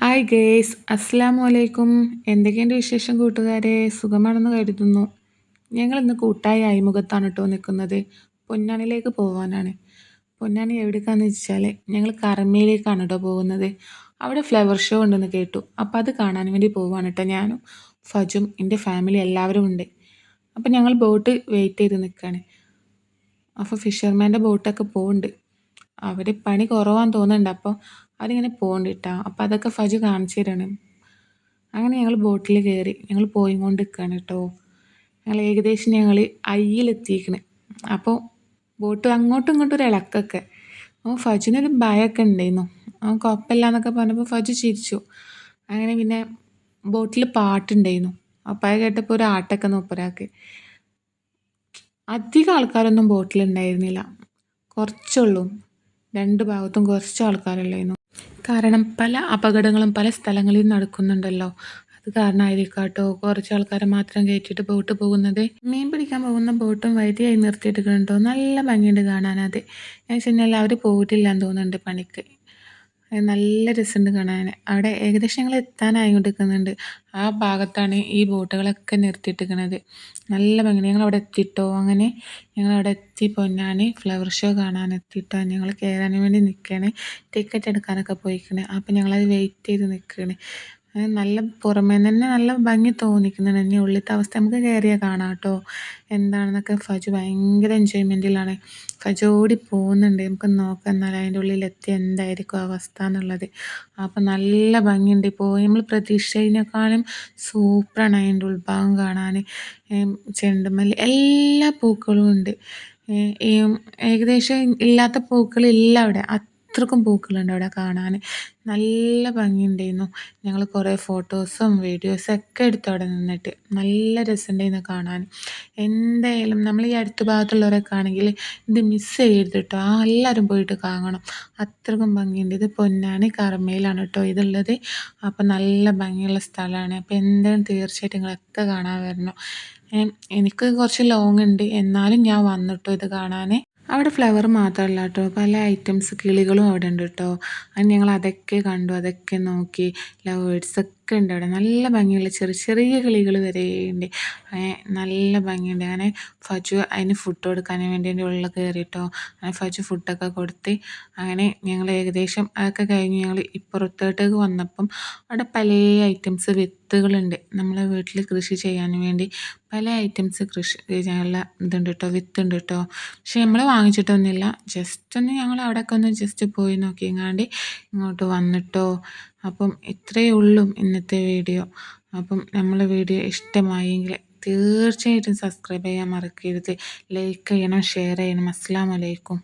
Hi guys അസ്സാമു അലൈക്കും എന്തൊക്കെയുണ്ട് വിശേഷം കൂട്ടുകാരെ? സുഖമാണെന്ന് കരുതുന്നു. ഞങ്ങൾ ഇന്ന് കൂട്ടായ അയിമുഖത്താണ് കേട്ടോ നിൽക്കുന്നത്. പൊന്നാനിലേക്ക് പോകാനാണ് പൊന്നാനി എവിടേക്കാന്ന് വെച്ചാൽ ഞങ്ങൾ കറമയിലേക്കാണ് കേട്ടോ പോകുന്നത്. അവിടെ ഫ്ലവർ ഷോ ഉണ്ടെന്ന് കേട്ടു. അപ്പോൾ അത് കാണാൻ വേണ്ടി പോവാണ് കേട്ടോ ഞാനും ഫജും എന്റെ ഫാമിലി എല്ലാവരും ഉണ്ട്. അപ്പോൾ ഞങ്ങൾ ബോട്ട് വെയിറ്റ് ചെയ്ത് നിൽക്കുകയാണ് അപ്പോൾ ഫിഷർമാന്റെ ബോട്ടൊക്കെ പോകുന്നുണ്ട് അവർ പണി കുറവാന്ന് തോന്നുന്നുണ്ട്. അപ്പോൾ അതിങ്ങനെ പോകണ്ടിട്ടാ അപ്പോൾ അതൊക്കെ ഫജു കാണിച്ചു തരാണ്. അങ്ങനെ ഞങ്ങൾ ബോട്ടിൽ കയറി ഞങ്ങൾ പോയി കൊണ്ട് നിൽക്കുകയാണ് കേട്ടോ ഞങ്ങൾ ഏകദേശം ഞങ്ങൾ അയ്യിലെത്തിയിരിക്കണ് അപ്പോൾ ബോട്ട് അങ്ങോട്ടും ഇങ്ങോട്ടും ഒരു ഇളക്കൊക്കെ. അപ്പോൾ ഫജുനൊരു ഭയമൊക്കെ ഉണ്ടായിരുന്നു അവൻ കുഴപ്പമില്ല എന്നൊക്കെ പറഞ്ഞപ്പോൾ ഫജു ചിരിച്ചു. അങ്ങനെ പിന്നെ ബോട്ടിൽ പാട്ടുണ്ടായിരുന്നു. അപ്പായ കേട്ടപ്പോൾ ഒരു ആട്ടൊക്കെ നോപ്പരാക്ക് അധികം ആൾക്കാരൊന്നും ബോട്ടിലുണ്ടായിരുന്നില്ല കുറച്ചുള്ളൂ രണ്ട് ഭാഗത്തും കുറച്ച് ആൾക്കാരല്ലായിരുന്നു കാരണം പല അപകടങ്ങളും പല സ്ഥലങ്ങളിൽ നടക്കുന്നുണ്ടല്ലോ. അത് കാരണമായിരിക്കാം കേട്ടോ കുറച്ച് ആൾക്കാരെ മാത്രം കയറ്റിയിട്ട് ബോട്ട് പോകുന്നത്. മീൻ പിടിക്കാൻ പോകുന്ന ബോട്ടും വൈദ്യയായി നിർത്തിയിട്ട് കണ്ടോ നല്ല ഭംഗിയുണ്ട് കാണാനത് ഞാൻ വെച്ച് അവർ പോയിട്ടില്ല എന്ന് തോന്നുന്നുണ്ട് പണിക്ക്. നല്ല രസമുണ്ട് കാണാൻ. അവിടെ ഏകദേശം ഞങ്ങൾ എത്താനായിക്കൊണ്ടിരിക്കുന്നുണ്ട്. ആ ഭാഗത്താണ് ഈ ബോട്ടുകളൊക്കെ നിർത്തിയിട്ടിരിക്കുന്നത്. നല്ല ഭംഗി ഞങ്ങൾ അവിടെ എത്തിയിട്ടോ? അങ്ങനെ ഞങ്ങൾ അവിടെ എത്തി പൊന്നാനി ഫ്ലവർ ഷോ കാണാൻ എത്തിയിട്ടോ? ഞങ്ങൾ കയറാൻ വേണ്ടി നിൽക്കുകയാണ്. ടിക്കറ്റ് എടുക്കാനൊക്കെ പോയിക്കണേ. അപ്പോൾ ഞങ്ങളത് വെയിറ്റ് ചെയ്ത് നിൽക്കുകയാണ്. നല്ല പുറമേ തന്നെ നല്ല ഭംഗി തോന്നിക്കുന്നുണ്ട്. ഇനി ഉള്ളിലത്തെ അവസ്ഥ നമുക്ക് കയറിയാൽ കാണാം കേട്ടോ. എന്താണെന്നൊക്കെ ഫജു ഭയങ്കര എൻജോയ്മെന്റിലാണ് ഫജു ഓടി പോകുന്നുണ്ട്. നമുക്ക് നോക്കാം എന്നാൽ അതിന്റെ ഉള്ളിലെത്തി എന്തായിരിക്കും അവസ്ഥ എന്നുള്ളത്. അപ്പം നല്ല ഭംഗിയുണ്ട് ഇപ്പോൾ. നമ്മൾ പ്രതീക്ഷിച്ചതിനേക്കാളും സൂപ്പറാണ് അതിന്റെ ഉൾഭാഗം കാണാൻ. ചെണ്ടുമല്ലി എല്ലാ പൂക്കളും ഉണ്ട്. ഏകദേശം ഇല്ലാത്ത പൂക്കളില്ല അവിടെ. അത്രക്കും പൂക്കളുണ്ട് അവിടെ കാണാൻ. നല്ല ഭംഗിയുണ്ടായിരുന്നു. ഞങ്ങൾ കുറേ ഫോട്ടോസും വീഡിയോസും ഒക്കെ എടുത്തു അവിടെ നിന്നിട്ട്. നല്ല രസമുണ്ടായിരുന്നു കാണാൻ. എന്തായാലും നമ്മൾ ഈ അടുത്ത ഭാഗത്തുള്ളവരൊക്കെ ആണെങ്കിൽ ഇത് മിസ് ചെയ്യരുത് കേട്ടോ. എല്ലാവരും പോയിട്ട് കാണണം. അത്രക്കും ഭംഗിയുണ്ട്. ഇത് പൊന്നാനി കറമയിലാണ് കേട്ടോ ഇതുള്ളത്. അപ്പം നല്ല ഭംഗിയുള്ള സ്ഥലമാണ്. അപ്പോൾ എന്തായാലും തീർച്ചയായിട്ടും നിങ്ങളൊക്കെ കാണാൻ വരണം. എനിക്ക് കുറച്ച് ലോങ് ഉണ്ട്. എന്നാലും ഞാൻ വന്നിട്ടോ ഇത് കാണാൻ. അവിടെ ഫ്ലവർ മാത്രമല്ല കേട്ടോ. പല ഐറ്റംസ് കിളികളും അവിടെ ഉണ്ട് കേട്ടോ. അത് ഞങ്ങൾ അതൊക്കെ കണ്ടു അതൊക്കെ നോക്കി. ലവേഴ്സ് ഒക്കെ ഉണ്ട് അവിടെ. നല്ല ഭംഗിയുള്ള ചെറിയ ചെറിയ കിളികൾ വരെ ഉണ്ട്. നല്ല ഭംഗിയുണ്ട്. അങ്ങനെ ഫജു അതിന് ഫുഡ് കൊടുക്കാൻ വേണ്ടി എന്റെ ഉള്ളിൽ കയറിയിട്ടോ അങ്ങനെ ഫജു ഫുഡൊക്കെ കൊടുത്ത് അങ്ങനെ ഞങ്ങൾ ഏകദേശം അതൊക്കെ കഴിഞ്ഞ് ഞങ്ങൾ ഇപ്പുറത്തോട്ടേക്ക് വന്നപ്പം അവിടെ പല ഐറ്റംസ് വിത്തുകളുണ്ട്. നമ്മളെ വീട്ടിൽ കൃഷി ചെയ്യാൻ വേണ്ടി പല ഐറ്റംസ് കൃഷി ചെയ്യാനുള്ള ഇതുണ്ട് കേട്ടോ വിത്തുണ്ട് കേട്ടോ പക്ഷെ നമ്മൾ വാങ്ങിച്ചിട്ടൊന്നുമില്ല. ജസ്റ്റ് ഒന്ന് ഞങ്ങൾ അവിടെയൊക്കെ ഒന്ന് ജസ്റ്റ് പോയി നോക്കിയെങ്ങാണ്ട് ഇങ്ങോട്ട് വന്നിട്ടോ. അപ്പം ഇത്രയേ ഉള്ളൂ ഇന്നത്തെ വീഡിയോ. അപ്പം നമ്മളെ വീഡിയോ ഇഷ്ടമായെങ്കിൽ തീർച്ചയായിട്ടും സബ്സ്ക്രൈബ് ചെയ്യാൻ മറക്കരുത്. ലൈക്ക് ചെയ്യണം ഷെയർ ചെയ്യണം. അസ്സാം വലൈക്കും